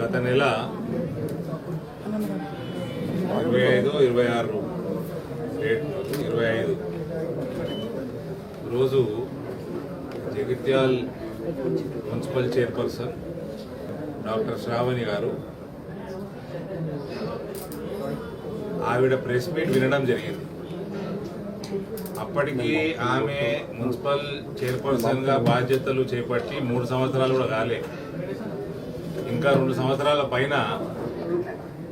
గత నెల ఇరవై ఐదు ఇరవై ఆరు డేట్ ఇరవై ఐదు. రోజు Jagtial municipal chairperson doctor Sravani గారు ఆవిడ ప్రెస్ మీట్ వినడం జరిగింది. అప్పటికి ఆమె మున్సిపల్ చైర్పర్సన్గా బాధ్యతలు చేపట్టి మూడు సంవత్సరాలు కూడా కాలే. ఇంకా రెండు సంవత్సరాల పైన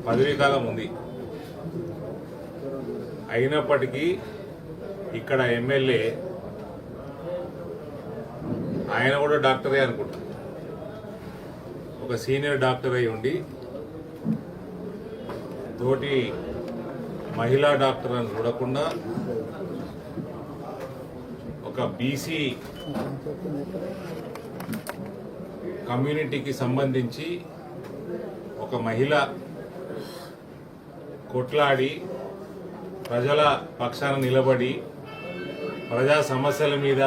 పదవీ కాలం ఉంది. అయినప్పటికీ ఇక్కడ ఎమ్మెల్యే ఆయన కూడా డాక్టరే అనుకుంటా. ఒక సీనియర్ డాక్టర్ అయి ఉండి తోటి మహిళా డాక్టర్ అని చూడకుండా ఒక బీసీ కమ్యూనిటీకి సంబంధించి ఒక మహిళ కొట్లాడి ప్రజల పక్షాన నిలబడి ప్రజా సమస్యల మీద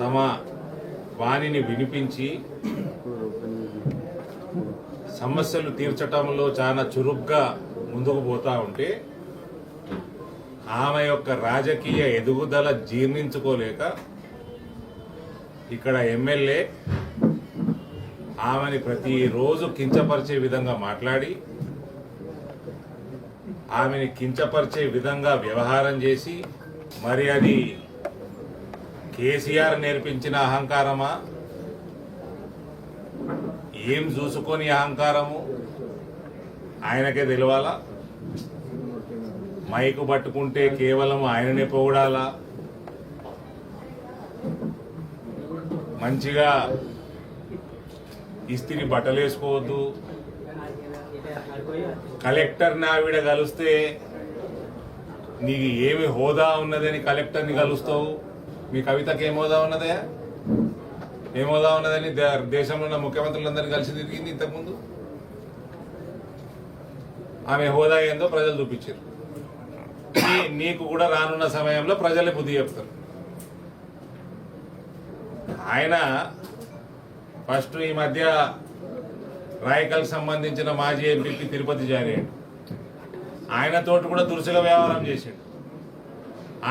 తమ వాణిని వినిపించి సమస్యలు తీర్చటంలో చాలా చురుగ్గా ముందుకు పోతా ఉంటే ఆమె యొక్క రాజకీయ ఎదుగుదల జీర్ణించుకోలేక ఇక్కడ ఎమ్మెల్యే ఆమెని ప్రతిరోజు కించపరిచే విధంగా మాట్లాడి ఆమెని కించపరిచే విధంగా వ్యవహారం చేసి మరి అది కేసీఆర్ నేర్పించిన అహంకారమా? ఏం చూసుకొని అహంకారము? ఆయనకే తెలియాలా మైకు పట్టుకుంటే కేవలం ఆయననే పొగడాలా? మంచిగా ఇస్త్రీ బట్టలు వేసుకోవద్దు కలెక్టర్ని ఆవిడ కలిస్తే నీకు ఏమి హోదా ఉన్నదని కలెక్టర్ని కలుస్తావు? మీ కవితకి ఏం హోదా ఉన్నదే ఏం హోదా ఉన్నదని దేశంలో ఉన్న ముఖ్యమంత్రులందరినీ కలిసి తిరిగింది ఇంతకుముందు? ఆమె హోదా ఏందో ప్రజలు చూపించారు. నీకు కూడా రానున్న సమయంలో ప్రజలే బుద్ధి చెప్తారు. ఆయన ఫస్ట్ ఈ మధ్య రాయకల్ సంబంధించిన మాజీ ఎంపీపీ తిరుపతి జారీ అయ్యాడు ఆయనతోటి కూడా దురుసుగా వ్యవహారం చేశాడు.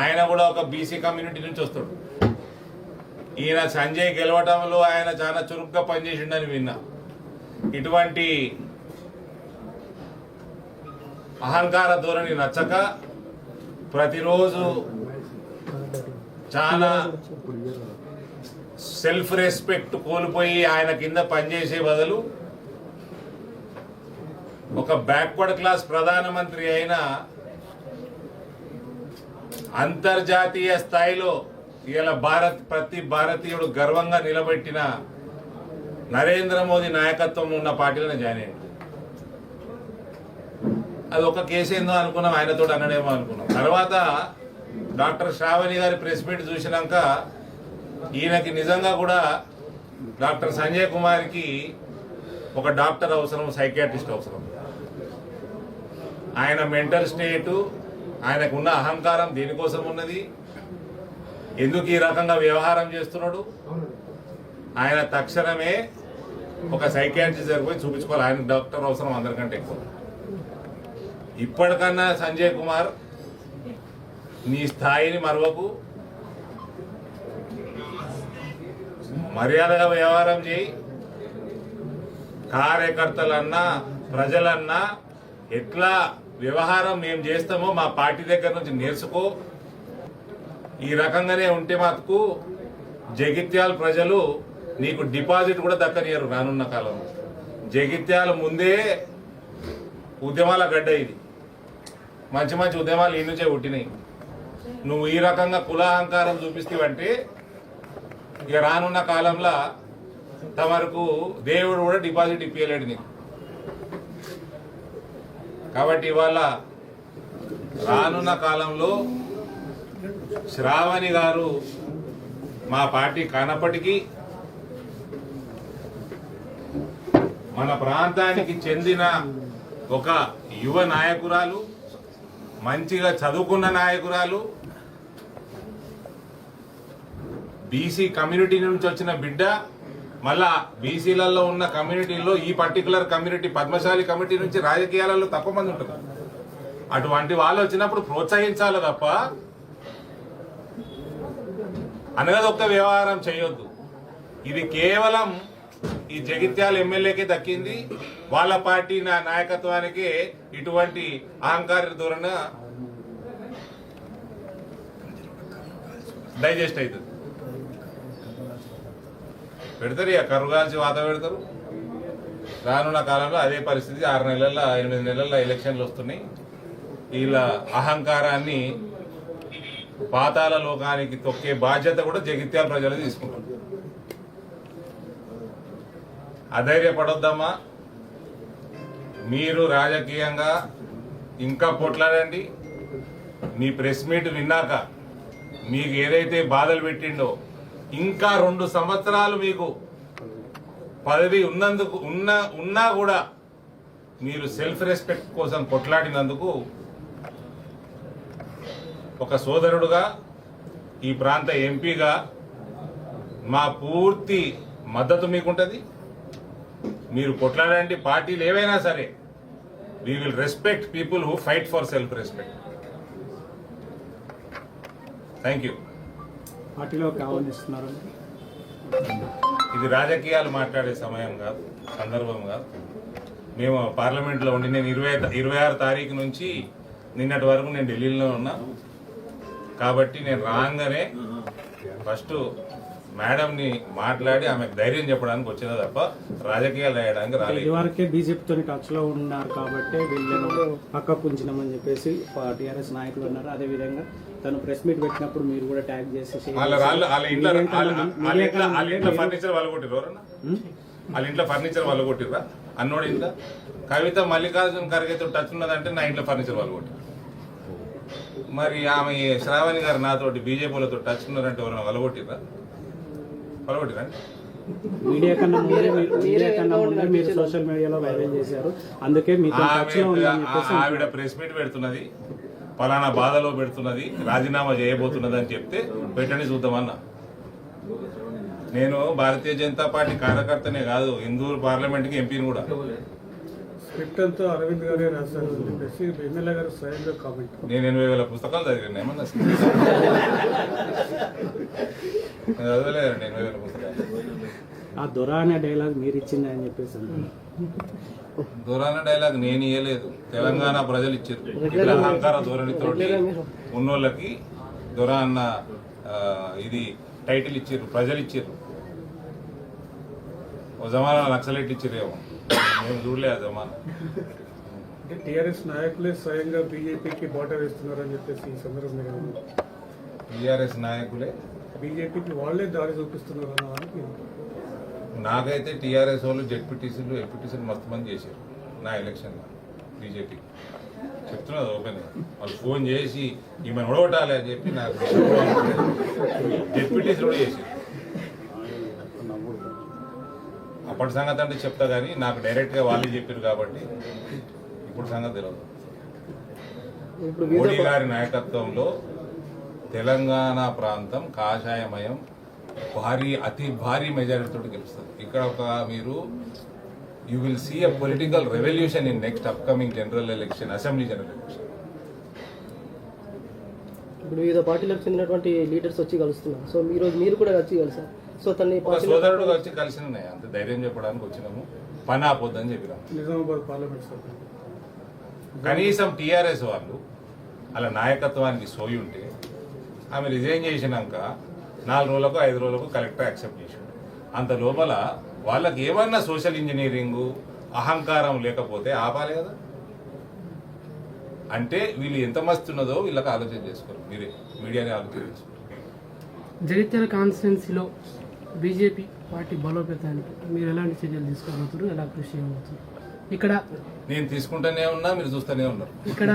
ఆయన కూడా ఒక బీసీ కమ్యూనిటీ నుంచి వస్తాడు. ఈయన సంజయ్ గెలవటంలో ఆయన చాలా చురుగ్గా పనిచేసిండని విన్నా. ఇటువంటి అహంకార ధోరణి నచ్చక ప్రతిరోజు చాలా సెల్ఫ్ రెస్పెక్ట్ కోల్పోయి ఆయన కింద పనిచేసే బదులు ఒక బ్యాక్వర్డ్ క్లాస్ ప్రధానమంత్రి అయిన అంతర్జాతీయ స్థాయిలో ఇలా భారత్ ప్రతి భారతీయుడు గర్వంగా నిలబెట్టిన నరేంద్ర మోదీ నాయకత్వం ఉన్న పార్టీలను జాయిన్ అయ్యాడు. అది ఒక కేసు ఏందో అనుకున్నాం ఆయనతో అనడేమో అనుకున్నాం. తర్వాత డాక్టర్ శ్రావణి గారి ప్రెస్ మీట్ చూసినాక ఈయనకి నిజంగా కూడా డాక్టర్ సంజయ్ కుమార్కి ఒక డాక్టర్ అవసరం సైకాట్రిస్ట్ అవసరం. ఆయన మెంటల్ స్టేటు ఆయనకున్న అహంకారం దేనికోసం ఉన్నది? ఎందుకు ఈ రకంగా వ్యవహారం చేస్తున్నాడు? ఆయన తక్షణమే ఒక సైకాట్రిస్ట్ దగ్గర పోయి చూపించుకోవాలి. ఆయన డాక్టర్ అవసరం అందరికంటే ఎక్కువ. ఇప్పటికన్నా సంజయ్ కుమార్ నీ స్థాయిని మరవకు. మర్యాదగా వ్యవహారం చేయి. కార్యకర్తలన్నా ప్రజలన్నా ఎట్లా వ్యవహారం మేము చేస్తామో మా పార్టీ దగ్గర నుంచి నేర్చుకో. ఈ రకంగానే ఉంటే మాకు జగిత్యాల ప్రజలు నీకు డిపాజిట్ కూడా దక్కనియరు రానున్న కాలంలో. జగిత్యాల ముందే ఉద్యమాల గడ్డ ఇది. మంచి మంచి ఉద్యమాలు ఈ నుంచే పుట్టినాయి. నువ్వు ఈ రకంగా కులాహంకారం చూపిస్తావంటే ఇక రానున్న కాలంలో తమరకు దేవుడు కూడా డిపాజిట్ ఇప్పించలేడు నీకు. కాబట్టి ఇవాళ రానున్న కాలంలో శ్రావణి గారు మా పార్టీ కానప్పటికీ మన ప్రాంతానికి చెందిన ఒక యువ నాయకురాలు మంచిగా చదువుకున్న నాయకురాలు బీసీ కమ్యూనిటీ నుంచి వచ్చిన బిడ్డ మళ్ళా బీసీలలో ఉన్న కమ్యూనిటీలో ఈ పర్టికులర్ కమ్యూనిటీ పద్మశాలి కమిటీ నుంచి రాజకీయాలలో తక్కువ మంది ఉంటుంది అటువంటి వాళ్ళు వచ్చినప్పుడు ప్రోత్సహించాలి తప్ప అనగదొక్క వ్యవహారం చేయొద్దు. ఇది కేవలం ఈ జగిత్యాల ఎమ్మెల్యేకి దక్కింది. వాళ్ళ పార్టీ నా నాయకత్వానికి ఇటువంటి అహంకార ధోరణ డైజెస్ట్ అవుతుంది. పెడతారు ఇక కరుగాల్చి వాత పెడతారు. రానున్న కాలంలో అదే పరిస్థితి ఆరు నెలల ఎనిమిది నెలల ఎలక్షన్లు వస్తున్నాయి. వీళ్ళ అహంకారాన్ని పాతాల లోకానికి తొక్కే బాధ్యత కూడా జగిత్యాల ప్రజలు తీసుకుంటారు. అధైర్యపడొద్దమ్మా. మీరు రాజకీయంగా ఇంకా పొట్లాడండి మీ ప్రెస్ మీట్ విన్నాక మీకు ఏదైతే బాధలు పెట్టిండో ఇంకా రెండు సంవత్సరాలు మీకు పదవి ఉన్నందుకు ఉన్న ఉన్నా కూడా మీరు సెల్ఫ్ రెస్పెక్ట్ కోసం కొట్లాడినందుకు ఒక సోదరుడుగా ఈ ప్రాంత ఎంపీగా మా పూర్తి మద్దతు మీకుంటుంది. మీరు కొట్లాడండి పార్టీలు ఏవైనా సరే we will respect people who fight for self respect thank you పార్టీలో ఆహ్వానిస్తున్నారు ఇది రాజకీయాలు మాట్లాడే సమయం కాదు సందర్భం కాదు. మేము పార్లమెంట్లో ఉండి నేను ఇరవై ఇరవై ఆరు తారీఖు నుంచి నిన్నటి వరకు నేను ఢిల్లీలో ఉన్నా. కాబట్టి నేను రాగానే ఫస్ట్ మేడంని మాట్లాడి ఆమెకు ధైర్యం చెప్పడానికి వచ్చిన తప్ప రాజకీయాలు రాయడానికి రాలేదు. ఇదివరకే బీజేపీతో టచ్లో ఉన్నారు కాబట్టి వీళ్ళను పక్కకు ఉంచినామని చెప్పేసి టీఆర్ఎస్ నాయకులు ఉన్నారు అదే విధంగా తను ప్రెస్ మీట్ పెట్టినప్పుడు మీరు కూడా ట్యాగ్ చేసి ఫర్నిచర్ వాళ్ళు ఇంట్లో ఫర్నిచర్ వాళ్ళు కొట్టిర్రా? అన్నోడి ఇంట్లో? కవిత మల్లికార్జున ఖర్గేతో టచ్ ఉన్నదంటే నా ఇంట్లో ఫర్నిచర్ వాళ్ళు కొట్టిర్రు. మరి ఆమె శ్రావణి గారు నాతోటి బీజేపీలతో టచ్ ఉన్నారంటే ఎవరైనా వలగొట్టిర్రా వలగొట్టిరా మీడియా కన్నా ముందే మీడియా కన్నా ముందే మీరు సోషల్ మీడియాలో వైరల్ చేశారు. అందుకే మీతో ఉందని చెప్పేసి ఆవిడ ప్రెస్ మీట్ పెడుతున్నది. పలానా బాధలో పెడుతున్నది. రాజీనామా చేయబోతున్నది అని చెప్తే పెట్టండి చూద్దామన్నా. నేను భారతీయ జనతా పార్టీ కార్యకర్తనే కాదు ఇందూరు పార్లమెంట్కి ఎంపీని కూడా. స్క్రిప్ట్ అంతా అరవింద్ గారే రాశారు అని చెప్పేసి ఎమ్మెల్యే గారు స్వయంగా కామెంట్. నేను ఎనభై వేల పుస్తకాలు చదివాను. ఏమన్నా నేను చదవలేదండి ఎనభై వేల పుస్తకాలు ఆ దొర అనే డైలాగ్ మీరు ఇచ్చింది అని చెప్పేసి. దూరాన డైలాగ్ నేను ఇయ్యలేదు. తెలంగాణ ప్రజలు ఇచ్చారు. ఇక్కడ అహంకార ధోరణితోటి ఉన్నోళ్ళకి దొర అన్న ఇది టైటిల్ ఇచ్చారు ప్రజలు ఇచ్చారు. ఓ జమానా నక్సలైట్ ఇచ్చిరేమో. మేము చూడలే ఆ జమానా. అంటే టీఆర్ఎస్ నాయకులే స్వయంగా బీజేపీకి బాట వేస్తున్నారు అని చెప్పేసి ఈ సందర్భంగా టీఆర్ఎస్ నాయకులే బీజేపీకి వాళ్ళే దారి చూపిస్తున్నారు నాకైతే టీఆర్ఎస్ వాళ్ళు జెడ్పీటీసీలు ఎంపీటీసీలు మస్తు మంది చేశారు నా ఎలక్షన్లో బీజేపీ. చెప్తున్నది ఓపెన్ వాళ్ళు ఫోన్ చేసి ఈమెను ఓడగొట్టాలి అని చెప్పి నాకు జెడ్పీటీసీలు కూడా చేశారు. అప్పటి సంగతి అంటే చెప్తా కానీ నాకు డైరెక్ట్గా వాళ్ళే చెప్పారు కాబట్టి ఇప్పుడు సంగతి తెలియదు. మోడీ గారి నాయకత్వంలో తెలంగాణ ప్రాంతం కాషాయమయం భారీ అతి భారీ మెజారిటీతో గెలుస్తుంది. ఇక్కడ ఒక మీరు you will see a political revolution in next upcoming general election assembly general election ఇప్పుడు వివిధ పార్టీలకు చెందినటువంటి లీడర్స్ వచ్చి కలుస్తున్నారు. సో ఈ రోజు మీరు కూడా వచ్చి కలిసారు. సో తన ఒక సోదరుడుగా వచ్చి కలిసి ఉన్నాయి అంత ధైర్యం చెప్పడానికి వచ్చినాము. పని ఆపొద్దని చెప్పినాము. నిజామాబాద్ పార్లమెంట్ కనీసం టీఆర్ఎస్ వాళ్ళు అలా నాయకత్వానికి సోయి ఉంటే ఆమె రిజైన్ చేసినాక నాలుగు రోజులకు ఐదు రోజులకు కలెక్టర్ యాక్సెప్ట్ చేసిండు అంత లోపల వాళ్ళకి ఏమన్నా సోషల్ ఇంజనీరింగు అహంకారం లేకపోతే ఆపాలి కదా. అంటే వీళ్ళు ఎంత మస్తు ఉన్నదో వీళ్ళకి ఆలోచన చేసుకోరు. మీరే మీడియాని ఆలోచన చేసుకోరు. జగిత్యాల కాన్స్టిట్యున్సీలో బీజేపీ పార్టీ బలోపేతానికి మీరు ఎలాంటి చర్యలు తీసుకోబోతున్నారు? ఎలా కృషి చేయబోతున్నారు? ఇక్కడ నేను తీసుకుంటూనే ఉన్నా మీరు చూస్తూనే ఉన్నారు. ఇక్కడ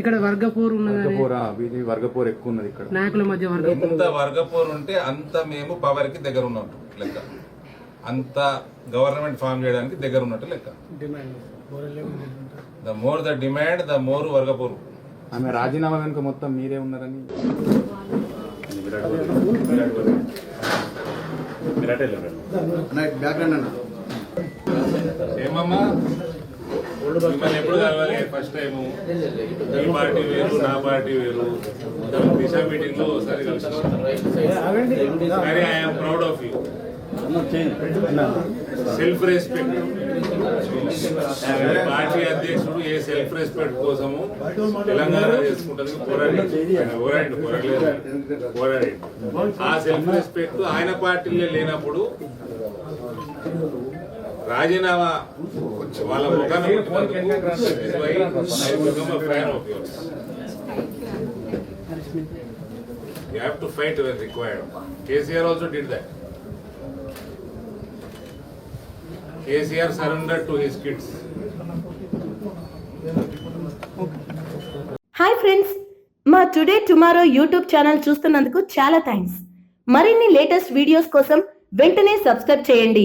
ఇక్కడ వర్గపోరు ఉన్నదని వర్గపోరా వర్గపోరు ఎక్కువ ఉన్నది ఇక్కడ. నాయకుల మధ్య ఎంత వర్గపోరు ఉంటే అంత మేము పవర్కి దగ్గర ఉన్నట్టు లెక్క. అంత గవర్నమెంట్ ఫామ్ చేయడానికి దగ్గర ఉన్నట్టు లెక్క. The more the demand the more వర్గపోరు. ఆమె రాజీనామా వెనుక మొత్తం మీరే ఉన్నారని. ఏమమ్మా? మిమ్మల్ని ఎప్పుడు కలవాలి ఫస్ట్ టైం ఈ పార్టీ వేరు నా పార్టీ వేరు. దిశ మీటింగ్లో ఒకసారి కలిసి కానీ I'm proud of you self respect party అధ్యక్షుడు ఏ సెల్ఫ్ రెస్పెక్ట్ కోసము తెలంగాణ చేసుకుంటుంది. పోరాడి. పోరాడి పోరాడలేదు పోరాడి. ఆ సెల్ఫ్ రెస్పెక్ట్ ఆయన పార్టీలో లేనప్పుడు రాజీనామా వాళ్ళ ముఖాన fan of yours You have to fight when required. KCR also did that. KCR surrendered to his kids. Hi friends మా టుడే టుమారో యూట్యూబ్ ఛానల్ చూస్తున్నందుకు చాలా థ్యాంక్స్ మరిన్ని లేటెస్ట్ వీడియోస్ కోసం వెంటనే సబ్స్క్రైబ్ చేయండి.